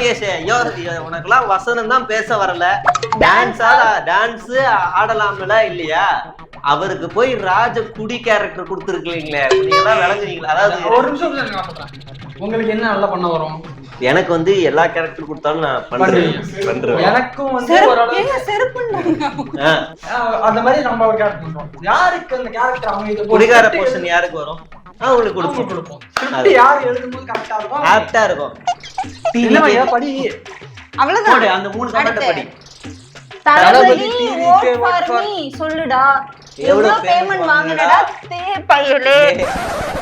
யோகேஷ் யோ உனக்கெல்லாம் வசனம் தான் பேச வரல. டான்ஸா டான்ஸ் ஆடலாம்ல இல்லையா? அவருக்கு போய் ராஜ குடி கேரக்டர் கொடுத்துருக்கீங்களே. நீங்க தான் விளங்குறீங்களா அதாவது ஒரு நிமிஷம் இருங்க, நான் சொல்றேன். உங்களுக்கு என்ன நல்லா பண்ண வரும்? எனக்கு வந்து எல்லா கேரக்டர் கொடுத்தாலும் நான் பண்றேன். பண்றேன். எனக்கும் வந்து அந்த மாதிரி நம்ம ஒரு கேரக்டர் யாருக்கு அந்த கேரக்டர் அவங்க இது குடிகார போர்ஷன் யாருக்கு வரும்? அவங்களுக்கு கொடுப்போம். கொடுப்போம். கொடுப்போம் ஸ்கிரிப்ட் யார் எழுதும்போது கரெக்டா இருக்கும்? ஆப்டா இருக்கும். ஏன் படி? அவ்வளவுதான். போடு, அந்த மூணு கமெண்ட். படி தளபதி. சொல்லுடா. எவ்வளவு பேமெண்ட் வாங்குனடா? தே பயலே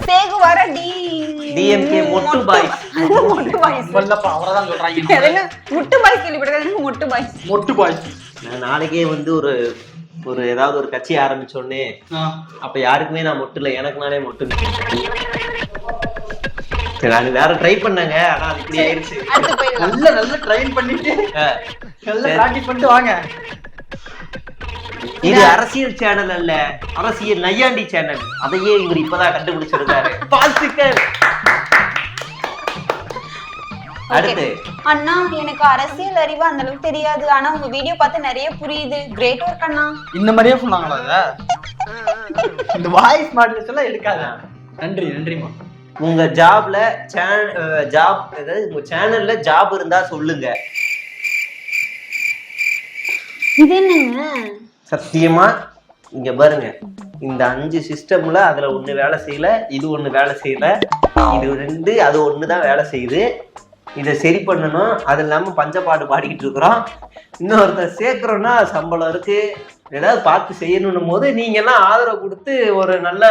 தேகு வர டி DMK மொட்டு boys. மொட்டு பாய்ஸ் வல்லப்பா அவரதான் சொல்றாங்க. என்ன முட்டு பாய்ஸ் கேள்விப்பட்டிருக்கேன் முட்டு பாய்ஸ் மொட்டு பாய் நான் நாளைக்கே வந்து ஒரு ஒரு ஏதாவது ஒரு கட்சி ஆரம்பிச்சோடனே அப்ப யாருக்குமே நான் மொட்டு இல்லை. எனக்கு நானே மொட்டு நான் வேற ட்ரை பண்ணேங்க. ஆனா அது இப்படி போயிடலாம். நல்ல நல்ல ட்ரைன் பண்ணிட்டு. நல்ல. பிராக்டிஸ் பண்ணிட்டு வாங்க. இது அரசியல் சேனல் அல்ல. அரசியல் நையாண்டி சேனல் அதையே இவர் இப்பதான் கண்டுபிடிச்சிருக்காரு. வாழ்த்துக்கள் அடுத்து. அண்ணா எனக்கு அரசியல் அறிவு அந்த அளவுக்கு தெரியாது. ஆனா உங்க வீடியோ பார்த்து நிறைய புரியுது. கிரேட் ஒர்க் அண்ணா. இந்த மாதிரியே சொன்னாங்களா இந்த வாய்ஸ் மாடல்ஸ் எல்லாம் எடுக்காத. நன்றி நன்றிமா உங்க ஜாப்ல ஜாப் அதாவது உங்க சேனல்ல ஜாப் இருந்தா சொல்லுங்க. இது என்னங்க? சத்தியமா இங்க பாருங்க. இந்த அஞ்சு சிஸ்டம்ல அதுல ஒண்ணு வேலை செய்யல இது ஒண்ணு வேலை செய்யல இது ரெண்டு அது ஒண்ணு தான் வேலை செய்யுது. இதை சரி பண்ணணும். அது இல்லாம பஞ்சப்பாடு பாடிக்கிட்டு இருக்கிறோம். இன்னொருத்தர் சேர்க்கிறோம்னா சம்பளம் இருக்கு. ஏதாவது பார்த்து செய்யணும் போது நீங்க எல்லாம் ஆதரவு கொடுத்து ஒரு நல்ல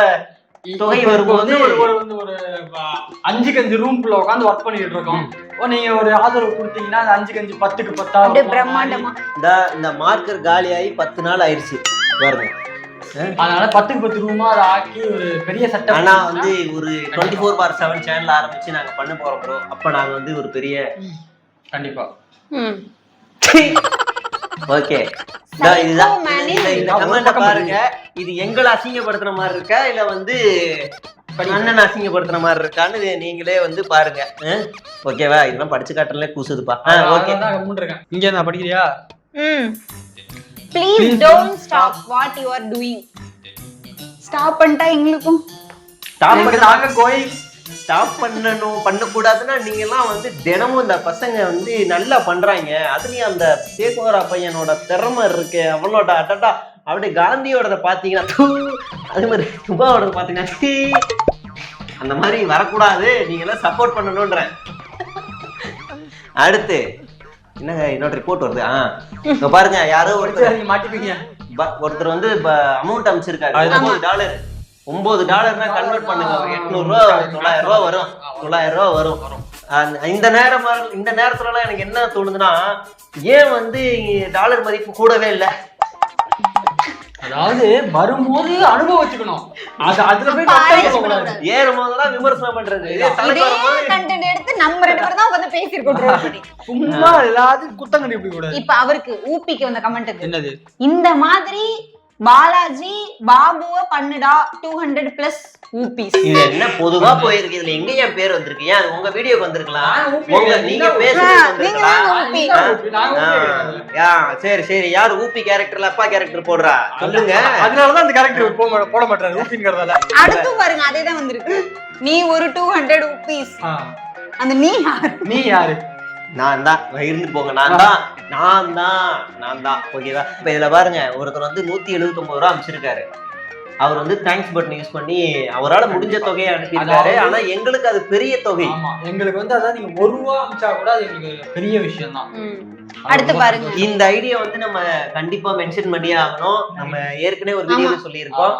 தொகை வரும்போது ஒரு ஒரு வந்து ஒரு அஹ், அஞ்சு கஞ்சு ரூம்குள்ள உட்காந்து ஒர்க் பண்ணிட்டு இருக்கோம். ஓ, நீங்க ஒரு ஆதரவு கொடுத்தீங்கன்னா அது அஞ்சு கஞ்சு பத்துக்கு பத்தா. பிரம்மாண்டமா. இந்த இந்த மார்க்கர் காலியாகி பத்து நாள் ஆயிடுச்சு. பாருங்க. அஹ் அதனால பத்துக்கு பத்து ரூமா அதை ஆக்கி ஒரு பெரிய சட்டம் ஆனா வந்து ஒரு twenty four for seven channel ஆரம்பிச்சு நாங்க பண்ண போறோம் ப்ரோ அப்ப நாங்க வந்து ஒரு பெரிய கண்டிப்பா ஓகே பாருங்க இது எங்களை அசிங்கப்படுத்துற மாதிரி இருக்கா இல்ல வந்து அண்ணன் அசிங்கப்படுத்துற மாதிரி இருக்கான்னு நீங்களே வந்து பாருங்க ஓகேவா இதெல்லாம் படிச்சு காட்டுறதுல கூசுதுப்பா ஓகே இங்க நான் படிக்கிறியா ம் please don't stop what you are doing stop பண்ணிட்டா எங்களுக்கும். ஸ்டாப் பண்ண நாங்க கோயில் ஸ்டாப் பண்ணணும் பண்ணக்கூடாதுன்னா நீங்க எல்லாம் வந்து தினமும் இந்த பசங்க வந்து நல்லா பண்றாங்க. அதுலயும் அந்த சேகோரா பையனோட திறமை இருக்கு. அவனோட அடடா அப்படியே காந்தியோட பாத்தீங்கன்னா தூ, அதே மாதிரி சுபாவோட பாத்தீங்கன்னா. அந்த மாதிரி வரக்கூடாது. நீங்க எல்லாம் சப்போர்ட் பண்ணணும்ன்றேன் அடுத்து என்னங்க என்னோட ரிப்போர்ட் வருது? ஆ. இங்க பாருங்க யாரோ ஒருத்தர் மாட்டிப்பீங்க. ஒருத்தர் வந்து அமௌண்ட் அமைச்சிருக்காரு. அது ஒன்பது டாலர் ஒன்பது டாலர்னா கன்வெர்ட் பண்ணுங்க. ஒரு எட்நூறு ரூபா தொள்ளாயிரம் ரூபா வரும். தொள்ளாயிரம் ரூபா வரும் இந்த நேரம் இந்த நேரத்துல எல்லாம் எனக்கு என்ன தோணுதுன்னா ஏன் வந்து டாலர் மதிப்பு கூடவே இல்லை? அதாவது வரும்போது அனுபவிச்சுக்கணும். அது அதுல போய் பாரு, கஷ்டம் இருக்கக்கூடாது. ஏறும் போதெல்லாம் விமர்சனம் பண்றது. கண்டென்ட் எடுத்து நம்ம ரெண்டு பேரும் தான் பேசியிருக்கோம் troll பண்ணி சும்மா எல்லாத்தையும் குத்தம் கண்டுபிடிக்க கூடாது இப்ப அவருக்கு ஊபிக்கு வந்த கமெண்ட் என்னது? இந்த மாதிரி பாலாஜி பாபுவ பண்ணுடா டூ ஹண்ட்ரட் பிளஸ் ஊபிஸ் இது என்ன பொதுவா போயிருக்கு? இதுல எங்க என் பேர் வந்திருக்கு? ஏன் அது உங்க வீடியோக்கு வந்திருக்கலாம் உங்க. நீங்க பேசுறது சரி சரி. யார் ஊபி கேரக்டர்ல அப்பா கேரக்டர் போடுறா? சொல்லுங்க. அதனாலதான் அந்த கேரக்டர் போட போட மாட்டாரு ஊப்பிங்கிறதால அடுத்தும் பாருங்க அதே தான் வந்திருக்கு. நீ ஒரு டூ ஹண்ட்ரட் ஊபிஸ் அந்த நீ யாரு? நீ யாரு? நான் தான் இருந்து போங்க. நான் தான் நான் தான் நான் தான் ஓகேவா இப்ப இதுல பாருங்க ஒருத்தர் வந்து நூத்தி எழுபத்தி ஒன்பது ரூபா அமைச்சிருக்காரு அவர் வந்து தேங்க்ஸ் பட்டன் யூஸ் பண்ணி அவரால முடிஞ்ச தொகையை அனுப்பியிருக்காரு. ஆனா எங்களுக்கு அது பெரிய தொகை. ஆமா எங்களுக்கு வந்து அதான் நீங்க ஒரு ரூபா அமிச்சா கூட அது எங்களுக்கு பெரிய விஷயம் தான். அடுத்து பாருங்க. இந்த ஐடியா வந்து நம்ம கண்டிப்பா மென்ஷன் பண்ணியே ஆகணும். நம்ம ஏற்கனவே ஒரு வீடியோல சொல்லியிருக்கோம்.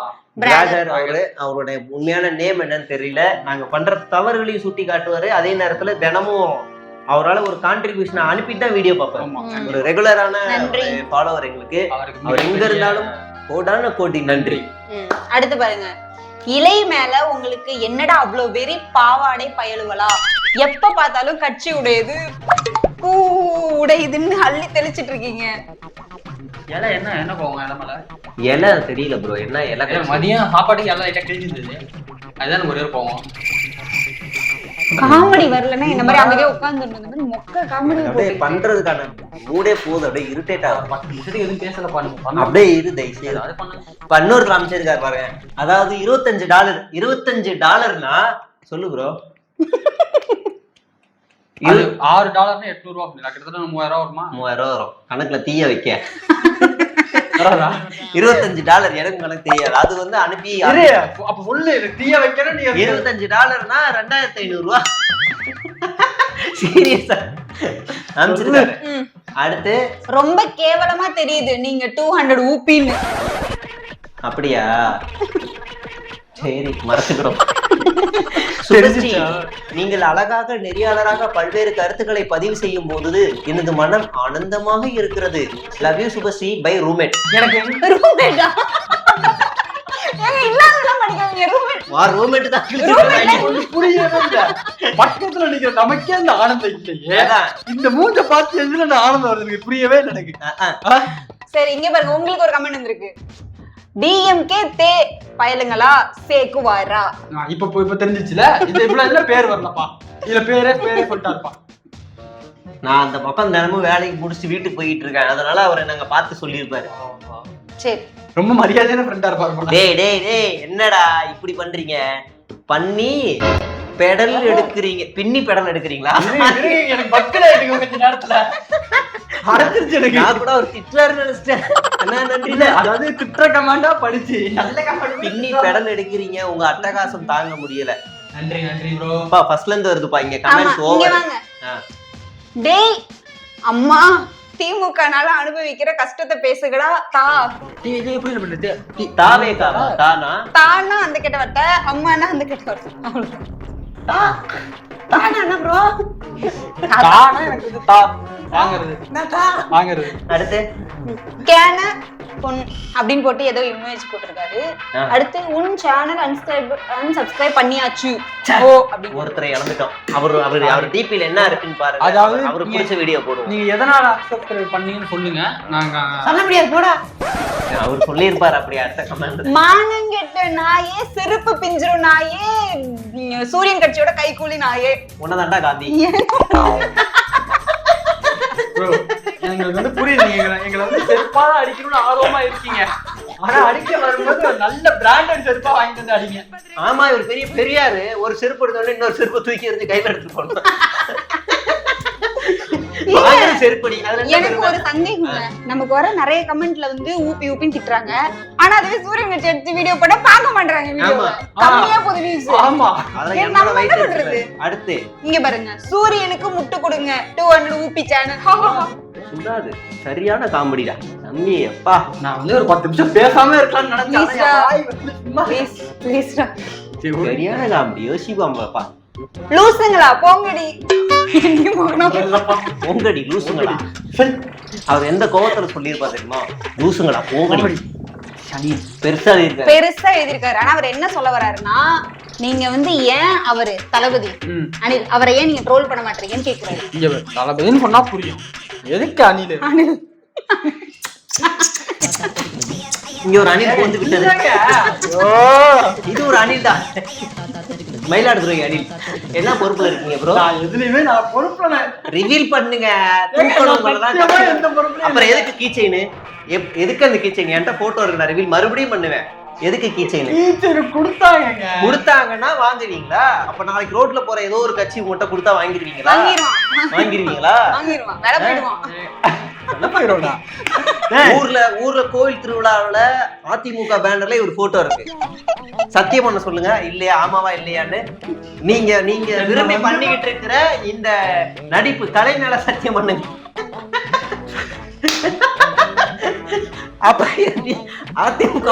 அவரு அவருடைய உண்மையான நேம் என்னன்னு தெரியல. நாங்க பண்ற தவறுகளையும் சுட்டி காட்டுவாரு அதே நேரத்துல தினமும் அவரால ஒரு கான்ட்ரிபியூஷன் அனுப்பிட்டு தான் வீடியோ ம். ஒரு ரெகுலரான நன்றி. ஃபாலோவர் எங்களுக்கு. அவர் எங்க இருந்தாலும் கோடான கோடி நன்றி. அடுத்து பாருங்க. இலை மேல உங்களுக்கு என்னடா அவ்வளோ வெறி பாவாடை பயலுவலா? எப்ப பார்த்தாலும் கட்சி உடையது பூ உடையுதுன்னு அள்ளி தெளிச்சிட்டு இருக்கீங்க. இலை என்ன என்ன போவாங்க இலை மேல? இலை தெரியல ப்ரோ என்ன இலை மதியம் சாப்பாட்டுக்கு எல்லாம் லைட்டா கிழிஞ்சிருந்தது. அதுதான் ஒரு போவோம் காமெடி வரலன்னா இந்த மாதிரி அங்கேயே உட்காந்துருந்தோம் இந்த மாதிரி மொக்க காமெடி அப்படியே பண்றதுக்கான மூடே போகுது. அப்படியே இரிட்டேட் ஆகும் பத்து எதுவும் பேசல பாருங்க. அப்படியே இரு பண்ணுங்க இப்ப இன்னொரு காமிச்சிருக்காரு பாருங்க. அதாவது இருபத்தஞ்சு டாலர் இருபத்தஞ்சு டாலர்னா சொல்லு ப்ரோ அது ஆறு டாலர்னா எட்நூறு ரூபா கிட்டத்தட்ட மூவாயிரம் ரூபா வருமா? மூவாயிரம் ரூபா வரும். கணக்குல தீய வைக்க? இருபத்தஞ்சு டாலர் எனக்கு கணக்கு தெரியாது. அது வந்து அனுப்பி அப்ப சொல்லு எனக்கு தீய வைக்கிறேன் நீ இருபத்தஞ்சு டாலர்னா ரெண்டாயிரத்தி ஐநூறு ரூபா சீரியஸா. அடுத்து. ரொம்ப கேவலமா தெரியுது. நீங்க டூ ஹண்ட்ரட் ஊப்பின்னு. அப்படியா? சரி மறைச்சுக்கிறோம் நீங்கள் அழகாக நெறியாளராக பல்வேறு கருத்துக்களை பதிவு செய்யும் போது எனது மனம் ஆனந்தமாக இருக்கிறது. லவ் யூ சுபஸ்ரீ பை எனக்கு பக்கத்துல நிக்கிற நமக்கே அந்த ஆனந்தம் இல்லையே. இந்த மூஞ்ச பார்த்து எதுல ஆனந்தம் வருது எனக்கு புரியவே எனக்கு? சரி இங்க பாருங்க உங்களுக்கு ஒரு கமெண்ட் வந்திருக்கு. டிஎம்கே தே பயலுங்களா சேக்குவாரா? இப்ப இப்ப- இப்ப தெரிஞ்சிச்சுல இது இவ்வளவு இதுல பேர் வரலப்பா. இதுல பேரே பேரே சொல்லிட்டாருப்பா நான் அந்த பக்கம் தினமும் வேலைக்கு முடிச்சுட்டு வீட்டுக்கு போயிட்டு இருக்கேன். அதனால அவரை நாங்க பார்த்து சொல்லியிருப்பாரு. சரி. ரொம்ப மரியாதையான ஃப்ரெண்டா இருப்பாரு. டேய் டேய் டேய் என்னடா இப்படி பண்றீங்க? பண்ணி பெடல் எடுக்கிறீங்க. பின்னி பெடல் எடுக்கிறீங்களா? எனக்கு பக்கல ஆயிடுங்க கொஞ்ச நேரத்துல. அடைச்சிருச்சு எனக்கு. நான் கூட ஒரு திட்டுறாரு நினைச்சிட்டேன். என்ன நன்றி. இல்ல அதாவது திட்ட கமாண்டா படிச்சு. நல்ல கமாண்ட் பின்னி பெடல் எடுக்கிறீங்க. உங்க அட்டகாசம் தாங்க முடியல. நன்றி நன்றி ப்ரோ. அப்பா ஃபர்ஸ்ட்ல இருந்து வருதுப்பா இங்க ஆமா கமெண்ட்ஸ் இங்க ஓவர் வாங்க. டேய் அம்மா திமுகனால அனுபவிக்கிற கஷ்டத்தை பேசுகடா தா. தானா தானா அந்த கெட்ட வார்த்தை அம்மானா அந்த கெட்ட. தா. தானா என்ன ப்ரோ தானா எனக்கு இது தா வாங்குறது வாங்குறது அடுத்து. கேன. பொன் அப்படின்னு போட்டு ஏதோ இமேஜ் போட்டிருக்காரு. அடுத்து உன் சேனல் அன்சப்ஸ்கிரைப் அன்சப்ஸ்கிரைப் பண்ணியாச்சு. ஓ அப்படின்னு. ஒருத்தரை இழந்துட்டோம். அவர் அவர் அவர் டிபில என்ன இருக்குன்னு பாருங்க. அதாவது அவருக்கு பிடிச்ச வீடியோ போடுவோம். நீங்க எதனால அக்செப்ட் பண்ணீங்கன்னு சொல்லுங்க. நாங்க சொல்ல முடியாது போடா. அவர் சொல்லியிருப்பாரு அப்படி அடுத்த கமெண்ட் மானங்கெட்ட நாயே செருப்பு பிஞ்சிரும் நாயே சூரியன் கட்சியோட கைகூலி நாயே. உன்னதாண்டா காந்தி. bro, எங்களுக்கு வந்து புரியுது நீங்க எங்களை- வந்து செருப்பா தான் அடிக்கணும்னு ஆர்வமா இருக்கீங்க. ஆனா அடிக்க வரும்போது நல்ல பிராண்டட் செருப்பா வாங்கிட்டு வந்து அடிங்க. ஆமா இவர் பெரிய பெரியாரு. ஒரு செருப்பு எடுத்தோடனே இன்னொரு செருப்பு தூக்கி எறிஞ்சு கையில எடுத்து போனோம் செருப்படி எனக்கு? ஒரு சந்தேகங்க நமக்கு வர நிறைய கமெண்ட்ல வந்து ஊப்பி ஊப்பின்னு திட்டுறாங்க. ஆனா அதுவே சூரியன் கட்சி எடுத்து வீடியோ போட்டா பார்க்க மாட்டாங்க வீடியோ ஆமா. கம்மியா ஆமா. நம்ம வயிற்று என்ன பண்றது? அடுத்து. இங்க பாருங்க. சூரியனுக்கு முட்டு கொடுங்க. டூ ஹண்ட்ரட் ஊப்பி சேனல் சுடாது சரியான காமெடிடா. தம்பி அப்பா நான் வந்து ஒரு பத்து நிமிஷம் பேசாம இருக்கலாம்னு நினைச்சேன். சரியான காமெடி. யோசிப்பாம்பப்பா லூசுங்களா? போங்கடி. போங்கடி லூசுங்களா. அவர் எந்த கோவத்துல சொல்லியிருப்பா தெரியுமா? லூசுங்களா போங்கடி. பெருசா பெருசா எழுதியிருக்காரு. ஆனா அவர் என்ன சொல்ல வர்றாருன்னா நீங்க வந்து ஏன் அவரு தளபதி. அனில் அவரை ஏன் நீங்க ட்ரோல் பண்ண மாட்டீங்கன்னு கேக்குறாரு இங்க பாரு, தளபதின்னு சொன்னா புரியும். எதுக்கு அணில் அனில். இங்க ஒரு அணில் போந்து விட்டது இது ஒரு அணில் தான். மயிலாடுதுறை அணில் என்ன பொறுப்புல இருக்கீங்க ப்ரோ எதுலயுமே நான் பொறுப்புல ரிவீல் பண்ணுங்க. அப்புறம். எதுக்கு கீ செயின் எதுக்கு அந்த கீ செயின் என்கிட்ட போட்டோ இருக்கு நான் ரிவீல் மறுபடியும் பண்ணுவேன். எதுக்கு கீ செயின் டீச்சர் கொடுத்தாங்க கொடுத்தாங்கன்னா வாங்குவீங்களா? அப்ப நாளைக்கு ரோட்ல போற ஏதோ ஒரு கட்சி உங்கள்கிட்ட கொடுத்தா வாங்கிடுவீங்களா? வாங்கிடுவான் வாங்கிடுவீங்களா? ஊர்ல ஊர்ல கோவில் திருவிழாவுல அதிமுக பேனர்ல ஒரு போட்டோ இருக்கு. சத்தியம் பண்ண சொல்லுங்க. இல்லையா ஆமாவா இல்லையான்னு. நீங்க நீங்க விரும்பி பண்ணிக்கிட்டு இருக்கிற இந்த நடிப்பு கலை மேல சத்தியம் பண்ணுங்க. அப்ப அதிமுக அதிமுக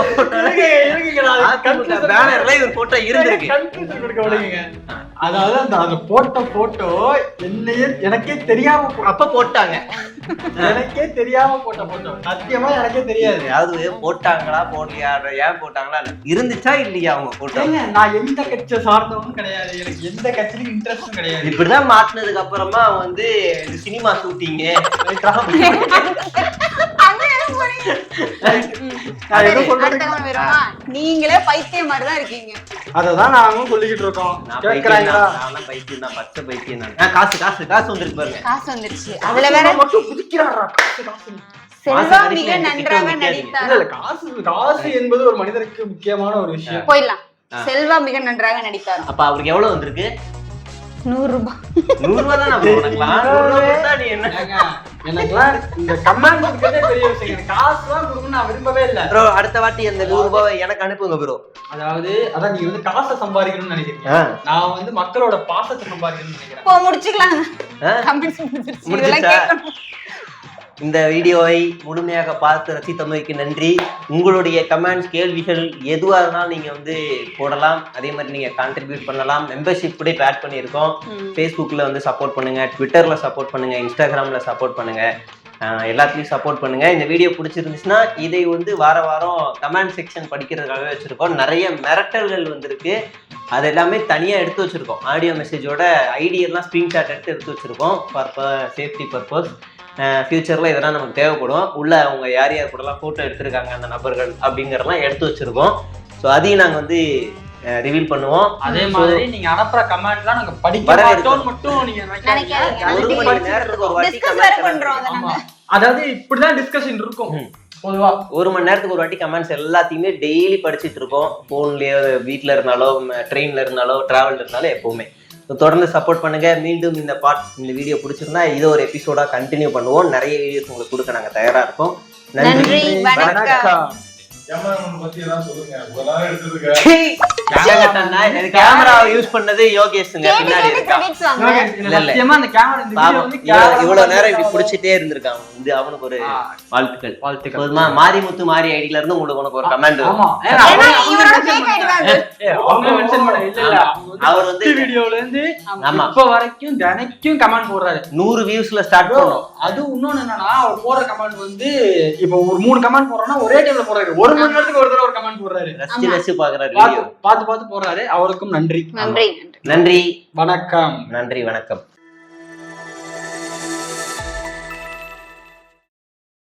பேனர்ல ஒரு போட்டோ இருந்திருக்கு. அதாவது அந்த அந்த போட்ட போட்டோ என்னையே எனக்கே தெரியாம அப்ப போட்டாங்க. எனக்கே தெரியாம போட்ட போட்டோ. சத்தியமா எனக்கே தெரியாது. அதாவது போட்டாங்களா போடலையா ஏன் போட்டாங்களா இருந்துச்சா இல்லையா அவங்க போட்டோ? ஏங்க, நான் எந்த கட்சியை சார்ந்தவனும் கிடையாது. எனக்கு எந்த கட்சியிலும் இன்ட்ரெஸ்டும் கிடையாது. இப்படிதான் மாட்டினதுக்கு அப்புறமா வந்து சினிமா ஷூட்டிங்கு நீங்களே பைத்தியம் மாதிரி தான் இருக்கீங்க. அததான் நாங்களும் சொல்லிக்கிட்டு இருக்கோம். கேக்குறாங்களா? பைத்தியம் தான். பச்சை பைத்தியம் தான் ஆ, காசு காசு காசு வந்துருக்கு பாருங்க. காசு வந்துருச்சு. அதுல வேற மட்டும் இல்ல காசு காசு என்பது ஒரு மனிதனுக்கு முக்கியமான ஒரு விஷயம். போயிடலாம். செல்வா மிக நன்றாக நடித்தார். அப்ப அவருக்கு எவ்வளவு வந்திருக்கு? நூறு ரூபாய் நூறு ரூபா தான் நான் நீ என்ன? எனக்குலாம் இந்த கமெண்ட் பெரிய விஷயம். காசுலாம் நான் விரும்பவே இல்ல. ப்ரோ அடுத்த வாட்டி அந்த நூறு ரூபாவை எனக்கு அனுப்புங்க ப்ரோ. அதாவது அதான் நீங்க வந்து காசை சம்பாதிக்கணும்னு நினைக்கிறீங்க. நான் வந்து மக்களோட பாசத்தை சம்பாதிக்கணும்னு நினைக்கிறேன். போ முடிச்சுக்கலாம்? கமெண்ட்ஸ் இந்த வீடியோவை முழுமையாக பார்த்து ரசித்தமைக்கு நன்றி. உங்களுடைய கமெண்ட்ஸ் கேள்விகள் எதுவாக இருந்தாலும் நீங்கள் வந்து போடலாம். அதே மாதிரி நீங்கள் கான்ட்ரிபியூட் பண்ணலாம். மெம்பர்ஷிப் கூட இப்போ ஆட் பண்ணியிருக்கோம். ஃபேஸ்புக்கில் வந்து சப்போர்ட் பண்ணுங்கள் ட்விட்டரில் சப்போர்ட் பண்ணுங்கள் இன்ஸ்டாகிராமில் சப்போர்ட் பண்ணுங்கள் எல்லாத்துலேயும் சப்போர்ட் பண்ணுங்கள் இந்த வீடியோ பிடிச்சிருந்துச்சுன்னா இதை வந்து வார வாரம் கமெண்ட் செக்ஷன் படிக்கிறதுக்காகவே வச்சுருக்கோம். நிறைய மிரட்டல்கள் வந்திருக்கு. அது எல்லாமே தனியாக எடுத்து வச்சுருக்கோம். ஆடியோ மெசேஜோட ஐடியெல்லாம் ஸ்க்ரீன்ஷாட் எடுத்து எடுத்து வச்சுருக்கோம். ஃபார் சேஃப்டி பர்பஸ் ஃப்யூச்சரில் இதெல்லாம் நமக்கு தேவைப்படும். உள்ள அவங்க யார் யார் கூடலாம் ஃபோட்டோ எடுத்திருக்காங்க அந்த நபர்கள் அப்படிங்கிறதெல்லாம் எடுத்து வச்சுருக்கோம். ஸோ அதையும் நாங்கள் வந்து ரிவீல் பண்ணுவோம். அதே மாதிரி நீங்க அனுப்புற கமெண்ட்லாம் நாங்க படிக்க. மாட்டோம்னு மட்டும் நீங்க. ஒரு. மணி நேரத்துக்கு ஒரு வாட்டி அதாவது இப்படிதான் டிஸ்கஷன் இருக்கும். பொதுவா. ஒரு மணி நேரத்துக்கு ஒரு வாட்டி கமெண்ட்ஸ் எல்லாத்தையுமே டெய்லி படிச்சிட்டு இருக்கோம். ஃபோன்லயோ வீட்டில் இருந்தாலோ ட்ரெயினில் இருந்தாலோ டிராவல் இருந்தாலோ எப்பவுமே. தொடர்ந்து சப்போர்ட் பண்ணுங்க. மீண்டும் இந்த பார்ட் இந்த வீடியோ பிடிச்சிருந்தா இதை ஒரு எபிசோடா கண்டினியூ பண்ணுவோம். நிறைய வீடியோஸ் உங்களுக்கு கொடுக்க நாங்கள் தயாரா இருக்கோம். நன்றி. வணக்கம். இவ்வளவு நேரம் இப்படி. பிடிச்சிட்டே இருந்திருக்கான் இது அவனுக்கு ஒரு வாழ்த்துக்கள். வாழ்த்துக்கள். மாரிமுத்து மாரி ஐடியில இருந்து உங்களுக்கு உனக்கு ஒரு கமெண்ட் அவர் வந்து வீடியோல இருந்து இப்ப வரைக்கும் தினைக்கும் கமெண்ட் போடுறாரு. நூறு வியூஸ்ல ஸ்டார்ட் பண்ணோம். அது இன்னொன்னு என்னன்னா அவர் போடுற கமெண்ட் வந்து இப்போ ஒரு மூணு கமெண்ட் போடுறோம்னா ஒரே டைம்ல போடுறாரு. ஒரு மணி நேரத்துக்கு ஒரு தடவை ஒரு கமெண்ட் போடுறாரு. ரசிச்சு ரசிச்சு பாக்குறாரு பார்த்து பார்த்து பார்த்து போடுறாரு. அவருக்கும் நன்றி நன்றி. நன்றி. வணக்கம். நன்றி வணக்கம்.